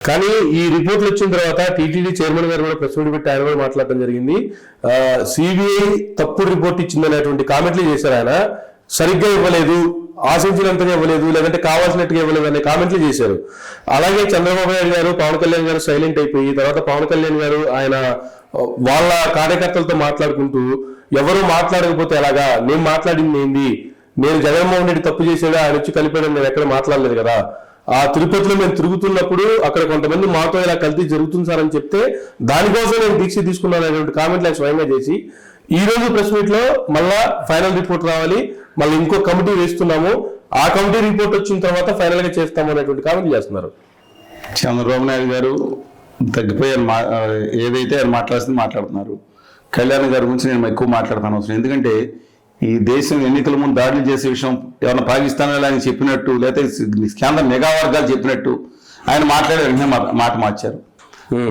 కానీ ఈ రిపోర్ట్లు వచ్చిన తర్వాత టీటీడీ చైర్మన్ గారు కూడా ప్రెస్ మీట్ పెట్టి ఆయన కూడా మాట్లాడడం జరిగింది. సిబిఐ తప్పుడు రిపోర్ట్ ఇచ్చిందనేటువంటి కామెంట్లు చేశారు ఆయన. సరిగ్గా ఇవ్వలేదు ఆశించినంతగా ఇవ్వలేదు లేదంటే కావాల్సినట్టుగా ఇవ్వలేదు అనే కామెంట్లు చేశారు. అలాగే చంద్రబాబు నాయుడు గారు పవన్ కళ్యాణ్ గారు సైలెంట్ అయిపోయి తర్వాత పవన్ కళ్యాణ్ గారు ఆయన వాళ్ళ కార్యకర్తలతో మాట్లాడుకుంటూ ఎవరు మాట్లాడకపోతే ఎలాగా నేను మాట్లాడింది ఏంది? నేను జగన్మోహన్ రెడ్డి తప్పు చేసాడు ఆయన వచ్చి కలిపాడు నేను ఎక్కడ మాట్లాడలేదు కదా? ఆ తిరుపతిలో మేము తిరుగుతున్నప్పుడు అక్కడ కొంతమంది మాతో ఇలా కల్తీ జరుగుతుంది సార్ అని చెప్తే దానికోసం నేను దీక్ష తీసుకున్నాను అనేటువంటి కామెంట్లు ఆయన స్వయంగా చేసి ఈ రోజు ప్రెస్ మీట్లో మళ్ళా ఫైనల్ రిపోర్ట్ రావాలి మళ్ళీ ఇంకో కమిటీ వేస్తున్నాము ఆ కమిటీ రిపోర్ట్ వచ్చిన తర్వాత ఫైనల్గా చేస్తాము అనేటువంటి కామెంట్ చేస్తున్నారు. చంద్రబాబు నాయుడు గారు తగ్గిపోయారు మా ఏదైతే ఆయన మాట్లాడుతుంది మాట్లాడుతున్నారు. కళ్యాణ్ గారి గురించి నేను ఎక్కువ మాట్లాడతాను అవసరం. ఎందుకంటే ఈ దేశం ఎన్నికల ముందు దాడులు చేసే విషయం ఏమన్నా పాకిస్తాన్ ఆయన చెప్పినట్టు లేకపోతే కేంద్ర మెగా వర్గాలు చెప్పినట్టు ఆయన మాట్లాడే వెంటనే మా- మాట మార్చారు.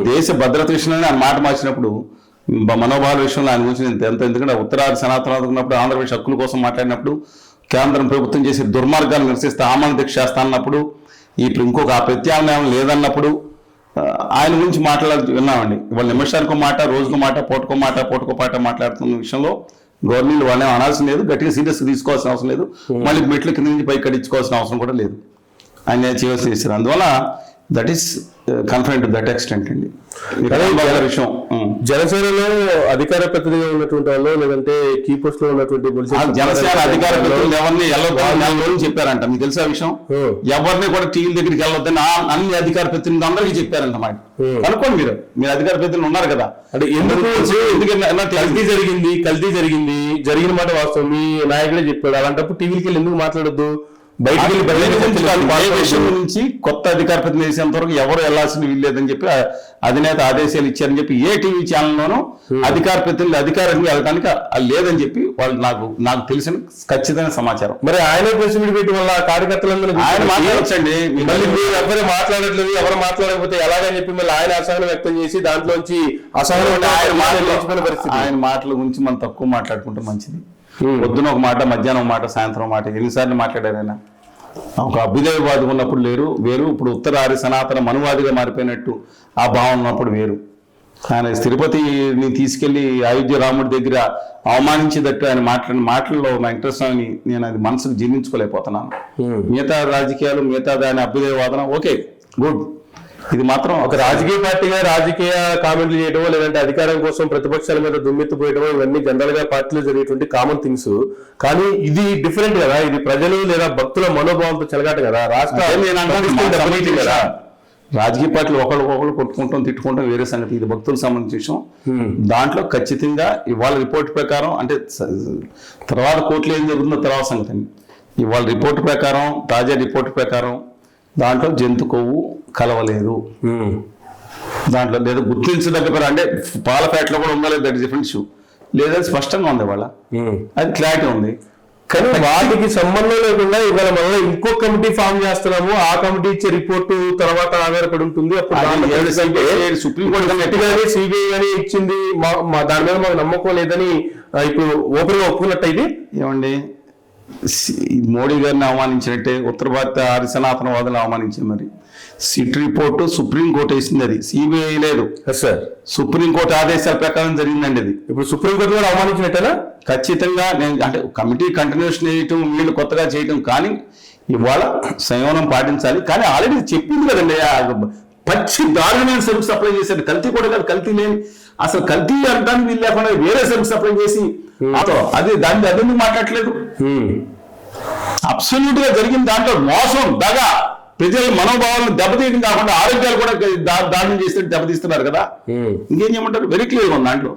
దేశ భద్రత విషయంలో ఆయన మాట మార్చినప్పుడు మనోభావాల విషయంలో ఆయన గురించి నేను ఎంత ఎందుకంటే ఉత్తరాది సనాతనాలు ఉన్నప్పుడు ఆంధ్రప్రదేశ్ హక్కుల కోసం మాట్లాడినప్పుడు కేంద్రం ప్రభుత్వం చేసే దుర్మార్గాలు నిరసిస్తే ఆమరణ దీక్ష చేస్తా అన్నప్పుడు ఇప్పుడు ఇంకొక ఆ ప్రత్యామ్నాయం లేదన్నప్పుడు ఆయన గురించి మాట్లాడాలి విన్నామండి. వాళ్ళ నిమిషానికి మాట రోజుకు మాట పూటకో మాట పూటకో పాట మాట్లాడుతున్న విషయంలో గవర్నమెంట్ వాళ్ళని అనాల్సిన లేదు గట్టిగా సీరియస్ తీసుకోవాల్సిన అవసరం లేదు. మళ్ళీ మెట్ల కింద నుంచి పైకి కడించుకోవాల్సిన అవసరం కూడా లేదు. ఆయన చేయవలసి చేశారు. అందువల్ల that is confined to that extent అండి. విషయం. జనసేనలో అధికార ప్రతినిధిగా ఉన్నటువంటి వాళ్ళు లేదంటే కీ పోస్ట్లో ఉన్నటువంటి జనసేన అధికార ప్రతినిధులు ఎవరిని వెళ్ళొద్దని చెప్పారంట. మీకు తెలుసా విషయం. ఎవరిని కూడా టీవీల దగ్గరికి వెళ్ళొద్దని అన్ని అధికార ప్రతినిధులు అందరికీ చెప్పారంట మాట. అనుకోండి మీరు. మీరు అధికార ప్రతినిధులు ఉన్నారు కదా. అంటే ఎందుకు ఎందుకంటే కల్తీ జరిగింది కల్తీ జరిగింది జరిగిన మాట వాస్తవం మీ నాయకుడే చెప్పాడు. అలాంటప్పుడు టీవీకి వెళ్ళి ఎందుకు మాట్లాడొద్దు? నుంచి కొత్త అధికార ప్రతినిధి వరకు ఎవరు వెళ్ళాల్సిన వీల్లేదని చెప్పి అధినేత ఆదేశాలు ఇచ్చారని చెప్పి ఏ టీవీ ఛానల్లోనూ అధికార ప్రతినిధులు అధికారంగా వెళ్ళడానికి లేదని చెప్పి వాళ్ళు నాకు నాకు తెలిసిన ఖచ్చితమైన సమాచారం. మరి ఆయన ప్రెస్ మీట్ పెట్టి వల్ల కార్యకర్తలందరూ ఆయన మాట్లాడొచ్చండి. ఎవరు మాట్లాడట్లేదు ఎవరు మాట్లాడకపోతే ఎలాగని చెప్పి మళ్ళీ ఆయన అసహనం వ్యక్తం చేసి దాంట్లోంచి అసహనం ఆయన ఆయన మాటలు ఆయన గురించి మనం తక్కువ మాట్లాడుకుంటే మంచిది. Hmm. పొద్దున ఒక మాట మధ్యాహ్నం ఒక మాట సాయంత్రం మాట. ఎన్నిసార్లు మాట్లాడారు ఆయన? ఒక అభ్యుదయవాది ఉన్నప్పుడు లేరు వేరు. ఇప్పుడు ఉత్తరాది సనాతన మనువాదిగా మారిపోయినట్టు ఆ భావం ఉన్నప్పుడు వేరు. ఆయన తిరుపతిని తీసుకెళ్ళి అయోధ్య రాముడి దగ్గర అవమానించేటట్టు ఆయన మాట్లాడిన మాటల్లో వెంకటేశ్వరని నేను అది మనసుకు జీర్ణించుకోలేకపోతున్నాను. మిగతా రాజకీయాలు మిగతా దాని అభ్యుదయవాదన ఓకే గుడ్. ఇది మాత్రం ఒక రాజకీయ పార్టీగా రాజకీయ కామెంట్లు చేయడమో లేదంటే అధికారం కోసం ప్రతిపక్షాల మీద దుమ్మెత్తిపోయడమో ఇవన్నీ జనరల్గా పార్టీలో జరిగేటువంటి కామన్ థింగ్స్ కానీ ఇది డిఫరెంట్ కదా. ఇది ప్రజలు లేదా భక్తుల మనోభావంతో చెలగాట కదా. రాష్ట్ర కదా. రాజకీయ పార్టీలు ఒకరికొకరు కొట్టుకుంటాం తిట్టుకుంటాం వేరే సంగతి. ఇది భక్తులకు సంబంధించిన విషయం. దాంట్లో ఖచ్చితంగా ఇవాళ రిపోర్ట్ ప్రకారం అంటే తర్వాత కోర్టులో ఏం జరుగుతుందో తర్వాత సంగతి. అండి ఇవాళ రిపోర్ట్ ప్రకారం తాజా రిపోర్ట్ ప్రకారం దాంట్లో జంతు కొవ్వు కలవలేదు. Hmm. దాంట్లో లేదా గుర్తించదగ్గ అంటే పాల ఫ్యాట్లో కూడా ఉందా లేదా డిఫరెంట్ ఇష్యూ లేదా స్పష్టంగా ఉంది ఇవాళ Hmm. అది క్లారిటీ ఉంది. కానీ వాటికి సంబంధం లేకుండా ఇవాళ మనం ఇంకో కమిటీ ఫామ్ చేస్తున్నాము ఆ కమిటీ ఇచ్చే రిపోర్టు తర్వాత ఆధారపడి ఉంటుంది. అప్పుడు సుప్రీంకోర్టు సిబిఐ కానీ ఇచ్చింది దాని మీద మాకు నమ్మకం లేదని ఇప్పుడు ఓపెన్గా ఒప్పుకున్నట్టు ఇది ఏమండి మోడీ గారిని అవమానించినట్టే ఉత్తర భారత ఆర్య సనాతనవాదులు అవమానించింది మరి. సిట్ రిపోర్టు సుప్రీంకోర్టు వేసింది అది. సిబిఐ లేదు. సార్ సుప్రీంకోర్టు ఆదేశాల ప్రకారం జరిగిందండి అది. ఇప్పుడు సుప్రీంకోర్టు కూడా అవమానించినట్టేనా? ఖచ్చితంగా నేను అంటే కమిటీ కంటిన్యూషన్ చేయటం వీళ్ళు కొత్తగా చేయటం కానీ ఇవాళ సంయమనం పాటించాలి. కానీ ఆల్రెడీ చెప్పింది కదండి పచ్చి దారుణమైన సరుకు సప్లై చేశారు. కల్తీ కూడా కాదు కల్తీ లేని అసలు కల్తీ అంటానికి వీలు లేకుండా వేరే సరుకు సప్లై చేసి అతో అది దాన్ని అదెందుకు మాట్లాడట్లేదు అబ్సల్యూట్గా జరిగిన దాంట్లో మోసం దగ. ప్రజల మనోభావాలను దెబ్బతీయడం కాకుండా ఆరోగ్యాలు కూడా దారుణం చేస్తే దెబ్బతీస్తున్నారు కదా. ఇంకేం చేయమంటారు? వెరీ క్లియర్ ఉంది దాంట్లో.